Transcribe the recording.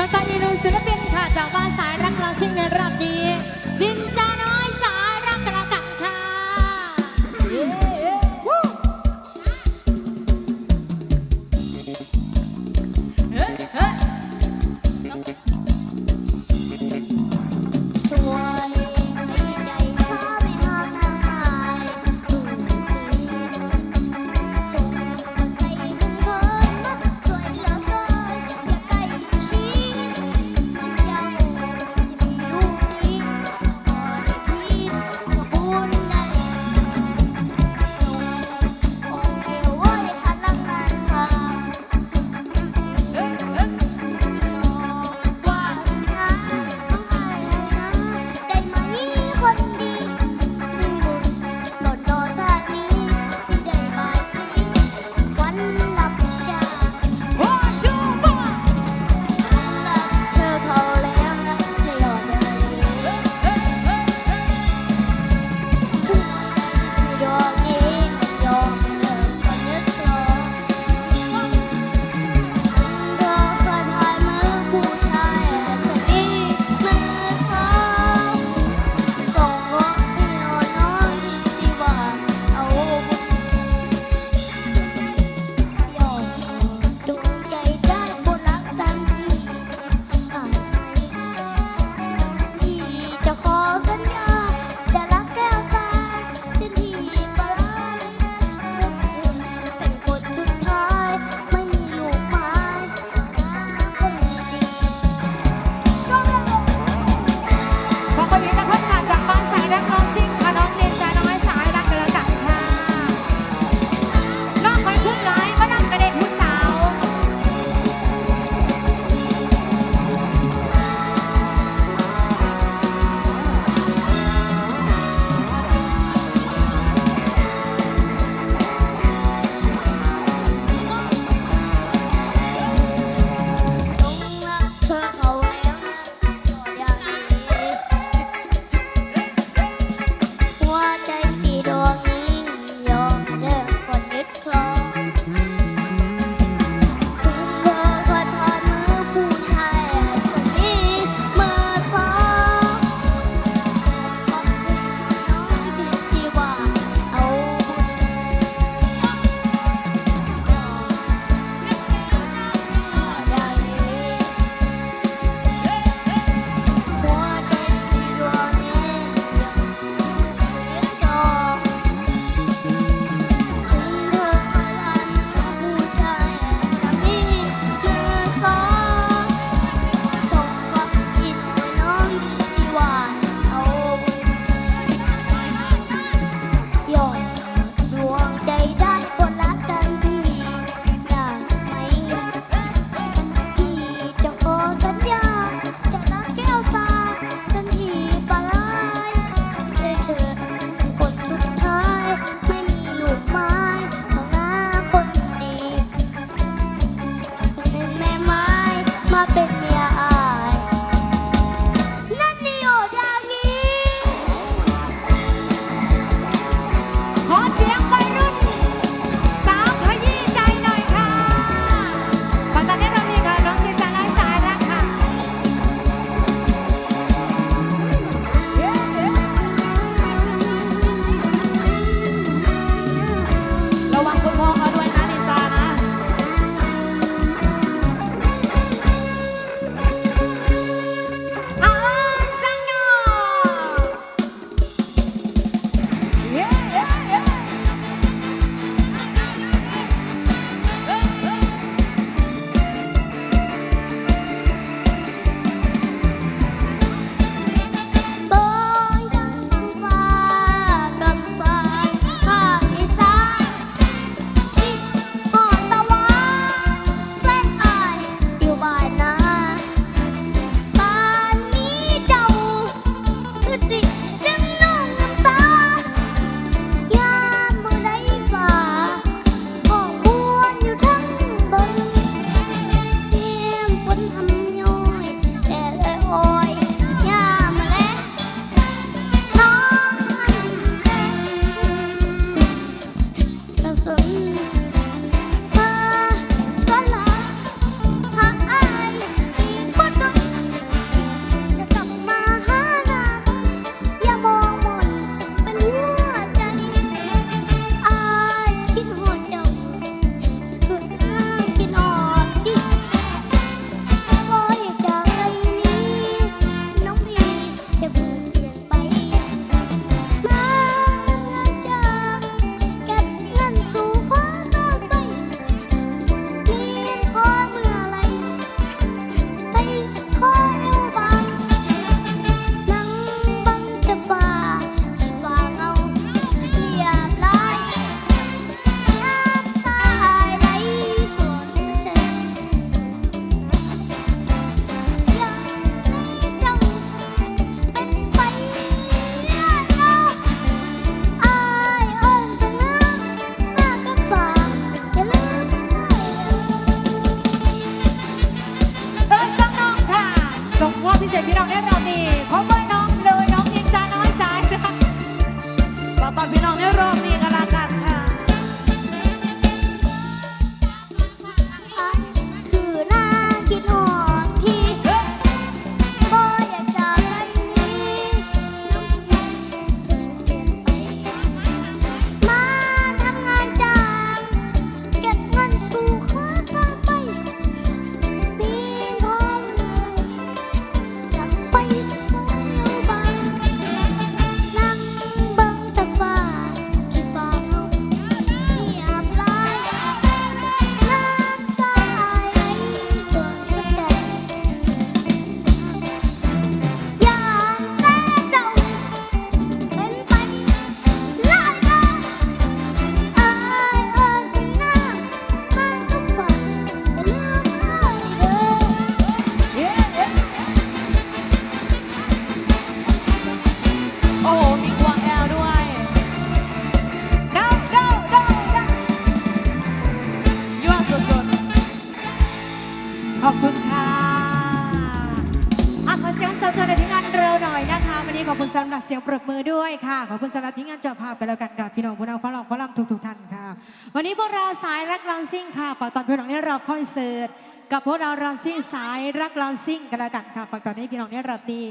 ส่วนตอนนี้นูศิลปินค่ะ จากบ้านสายรักเราซิ่งในรอบนี้ดินจ ขอบคุณสำหรับเสียงปรบมือด้วยค่ะ ขอบคุณสำหรับที่งานเจ้าภาพกันแล้วกันกับพี่น้องผู้นำฝรั่งฝรั่งทุกๆท่านค่ะ วันนี้พวกเราสายรักลำซิ่งค่ะปากตอนพี่น้องนี่เราคอนเสิร์ตกับพวกเราลำซิ่งสายรักลำซิ่งกันแล้วกันค่ะปากตอนนี้พี่น้องนี่เราดี